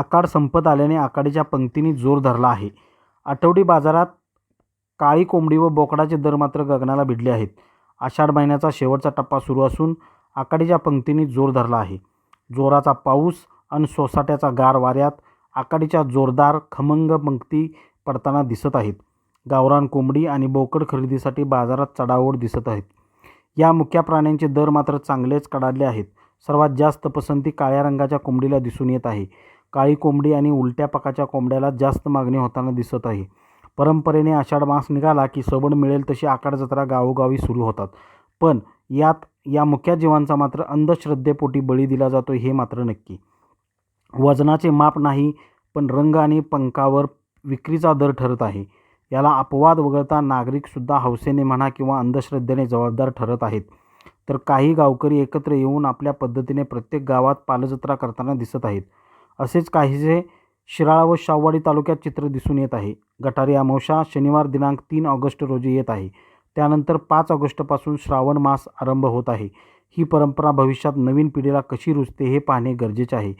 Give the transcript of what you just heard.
आकाड संपत आल्याने आकाडीच्या पंक्तींनी जोर धरला आहे. आठवडी बाजारात काळी कोंबडी व बोकडाचे दर मात्र गगनाला भिडले आहेत. आषाढ महिन्याचा शेवटचा टप्पा सुरू असून आकाडीच्या पंक्तींनी जोर धरला आहे. जोराचा पाऊस आणि सोसाट्याचा गार वाऱ्यात आकाडीच्या जोरदार खमंग पंक्ती पडताना दिसत आहेत. गावरान कोंबडी आणि बोकड खरेदीसाठी बाजारात चढाओढ दिसत आहेत. या मुख्या प्राण्यांचे दर मात्र चांगलेच कडाडले आहेत. सर्वात जास्त पसंती काळ्या रंगाच्या कोंबडीला दिसून येत आहे. काळी कोंबडी आणि उलट्या पाकाच्या कोंबड्याला जास्त मागणी होताना दिसत आहे. परंपरेने आषाढ मास निघाला की सबड मिळेल तशी आकाड जत्रा गावोगावी सुरू होतात. पण यात या मुख्या जीवांचा मात्र अंधश्रद्धेपोटी बळी दिला जातो हे मात्र नक्की. वजनाचे माप नाही पण रंग आणि पंखावर विक्रीचा दर ठरत आहे. याला अपवाद वगळता नागरिकसुद्धा हौसेने म्हणा किंवा अंधश्रद्धेने जबाबदार ठरत आहेत. तर काही गावकरी एकत्र येऊन आपल्या पद्धतीने प्रत्येक गावात पालजत्रा करताना दिसत आहेत. असेच काहीसे शिराळा व शाहवाडी तालुक्यात चित्र दिसून येत आहे. गटारी अमावशा शनिवार दिनांक तीन ऑगस्ट रोजी येत आहे. त्यानंतर पाच ऑगस्टपासून श्रावण मास आरंभ होत आहे. ही परंपरा भविष्यात नवीन पिढीला कशी रुजते हे पाहणे गरजेचे आहे.